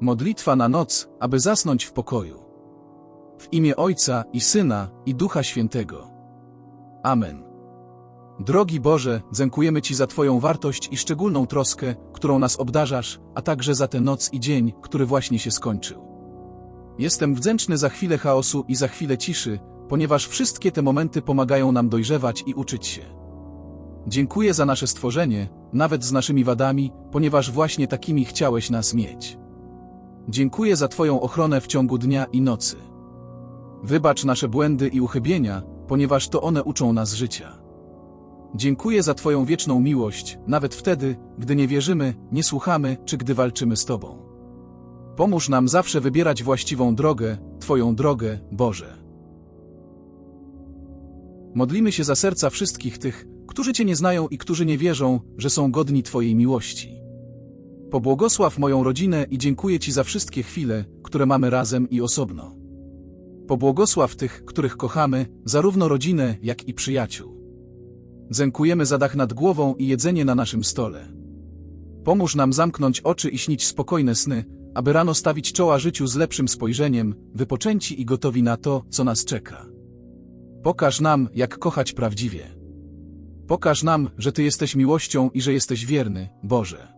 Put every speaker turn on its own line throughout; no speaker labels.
Modlitwa na noc, aby zasnąć w pokoju. W imię Ojca i Syna i Ducha Świętego. Amen. Drogi Boże, dziękujemy Ci za Twoją wartość i szczególną troskę, którą nas obdarzasz, a także za tę noc i dzień, który właśnie się skończył. Jestem wdzięczny za chwilę chaosu i za chwilę ciszy, ponieważ wszystkie te momenty pomagają nam dojrzewać i uczyć się. Dziękuję za nasze stworzenie, nawet z naszymi wadami, ponieważ właśnie takimi chciałeś nas mieć. Dziękuję za Twoją ochronę w ciągu dnia i nocy. Wybacz nasze błędy i uchybienia, ponieważ to one uczą nas życia. Dziękuję za Twoją wieczną miłość, nawet wtedy, gdy nie wierzymy, nie słuchamy, czy gdy walczymy z Tobą. Pomóż nam zawsze wybierać właściwą drogę, Twoją drogę, Boże. Modlimy się za serca wszystkich tych, którzy Cię nie znają i którzy nie wierzą, że są godni Twojej miłości. Pobłogosław moją rodzinę i dziękuję Ci za wszystkie chwile, które mamy razem i osobno. Pobłogosław tych, których kochamy, zarówno rodzinę, jak i przyjaciół. Dziękujemy za dach nad głową i jedzenie na naszym stole. Pomóż nam zamknąć oczy i śnić spokojne sny, aby rano stawić czoła życiu z lepszym spojrzeniem, wypoczęci i gotowi na to, co nas czeka. Pokaż nam, jak kochać prawdziwie. Pokaż nam, że Ty jesteś miłością i że jesteś wierny, Boże.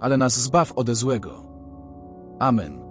ale nas zbaw ode złego. Amen.